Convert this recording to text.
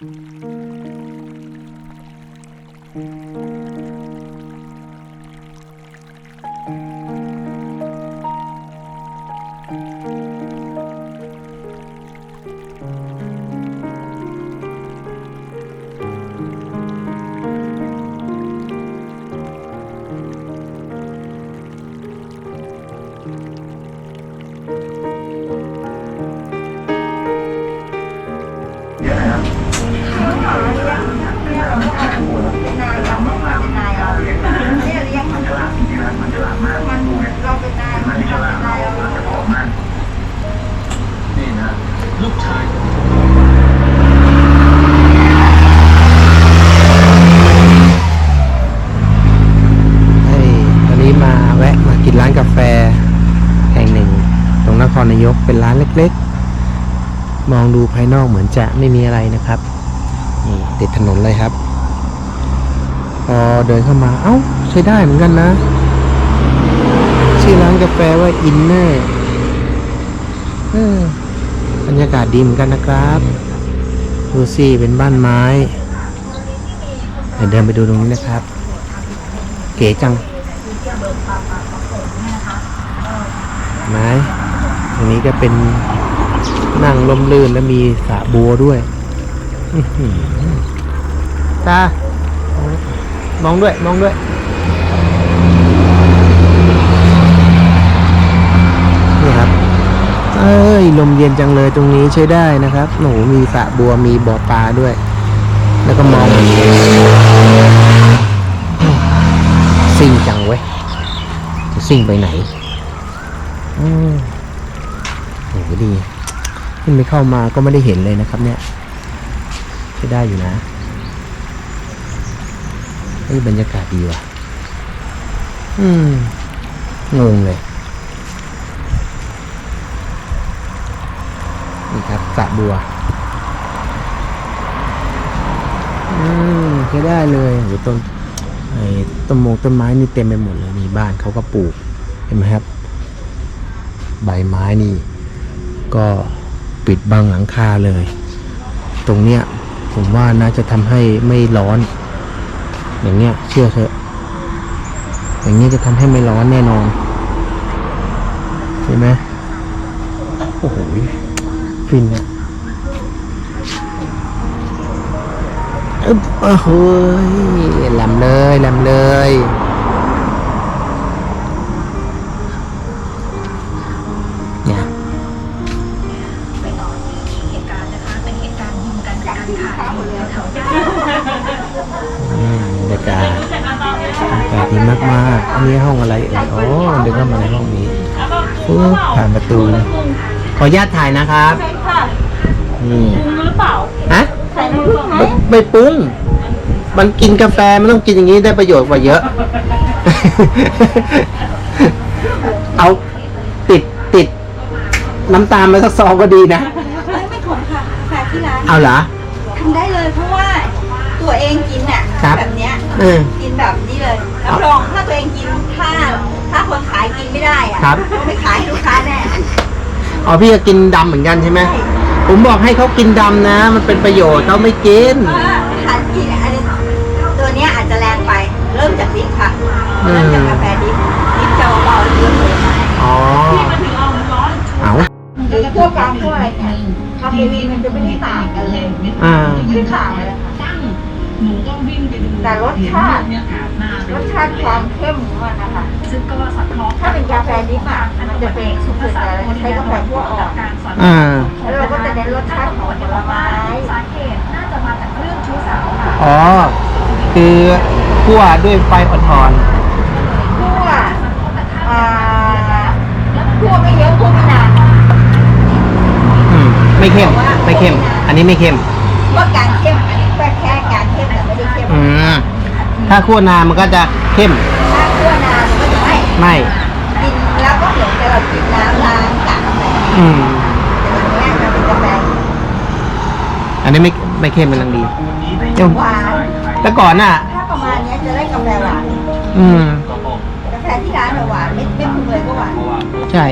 นี่ายกเป็นร้านเล็กๆ มองดูภายนอกเหมือนจะไม่มีอะไรนะครับนี่ติดถนนเลยครับ พอเดินเข้ามาเอ้า ใช้ได้เหมือนกันนะ ชื่อร้านกาแฟว่าอินเนอร์บรรยากาศดีเหมือนกันนะครับดูสิเป็นบ้านไม้เดี๋ยวเดินไปดูตรงนี้นะครับ เก๋จังไม้ ตรงนี้ก็เป็นนั่งลมลื่นแล้วมีสระบัวด้วยอื้อหือตามองด้วย มองด้วย นี่ครับ เอ้ย ลมเย็นจังเลยตรงนี้ใช้ได้นะครับ หนูมีสระบัวมีบ่อปลาด้วย แล้วก็มองซิ่งจังเว้ยจะซิ่งไปไหน อืม โหดีขึ้นไม่เข้ามาก็ไม่ได้เห็นเลยนะครับเนี่ยใช้ได้อยู่นะเฮ้ยบรรยากาศดีว่ะ อืม งงเลย นี่ครับสระบัว อืมใช้ได้เลยโหต้นไอ้ต้นมงต้นไม้นี่เต็มไปหมดเลยนี่บ้านเขาก็ปลูก เห็นไหมครับ ใบไม้นี่ ก็ปิดบังหลังคาเลย ตรงเนี้ยผมว่าน่าจะทำให้ไม่ร้อน อย่างเนี้ยเชื่อเถอะ อย่างเนี้ยจะทำให้ไม่ร้อนแน่นอนใช่ไหมโอ้โหฟินอะอึ๊บโอ้โหแหลมเลยแหลมเลย บรรยากาศบรรยากาศดีมากๆอันนี้ห้องอะไรเอ่ยอ๋อเดินเข้ามาในห้องนี้ปุ๊บผ่านประตู ขออนุญาตถ่ายนะครับค่ะนี่รู้หรือเปล่าฮะใส่น้ำผึ้งไหมไม่ไม่ปรุงมันกินกาแฟมันต้องกินอย่างนี้ได้ประโยชน์กว่าเยอะ เอาติดติดน้ำตาลมาสักซองก็ดีนะ ไม่ไม่ขมค่ะกาแฟที่ร้านเอาเหรอ ทำได้เลยเพราะว่า ตัวเองกินน่ะครับแบบเนี้ยเออกินแบบนี้เลยรับรองถ้าตัวเองกินถ้าถ้าคนขายกินไม่ได้อะครับก็ไม่ขายให้ลูกค้าแน่อ๋อพี่จะกินดำเหมือนกันใช่ไหมใช่ผมบอกให้เขากินดำนะ มันเป็นประโยชน์เขาไม่กิน เพราะว่าทานกินอันนี้ตัวเนี้ยอาจจะแรงไป เริ่มจากดิฟค่ะอืม เริ่มจากกาแฟดิฟดิฟจะเบาๆเยอะเลยอ๋อมันถึงเอามันร้อนเอาหรือพวกกลางพวกอะไรเนี่ยคาเฟอีนมันจะไม่ได้ต่างกันเลยอ่า ไม่ได้ต่างเลยค่ะหนูก็วิ่งไปดู แต่รสชาติรสชาติความเข้มของมันนะคะซึ่งก็สังเคราะห์ถ้าเป็นกาแฟดิบอะมันจะเป็นสุกแต่เรใช้กาแฟพวกอ่อนการสอนอ่าแล้วเราก็จะเน้นรสชาติของผลไม้สาเหตุน่าจะมาจากเรื่องชู้สาวค่ะอ๋อคือคั่วด้วยไฟอ่อนคั่วอ่าคั่วไม่เยอะคั่วไม่นานอืมไม่เข้มไม่เข้ม อันนี้ไม่เข้ม ว่าการเข้มอันนี้แค่แค่การเข้มแต่ไม่ได้เข้ม อืม ถ้าคั่วนานมันก็จะเข้ม ถ้าคั่วนานมันก็จะไม่ไม่ กินแล้วก็เหมือนกับเรากินน้ำล้างกากกาแฟอืม แต่อย่างเงี้ยมันเป็นกาแฟอันนี้ไม่ไม่เข้มมันลังดีเดี๋ยวหวานแต่ก่อนน่ะ ถ้าประมาณเนี้ยจะได้กาแฟหวานอืม กาแฟที่ร้านอะหวานไม่ไม่ปรุงเลยก็หวานใช่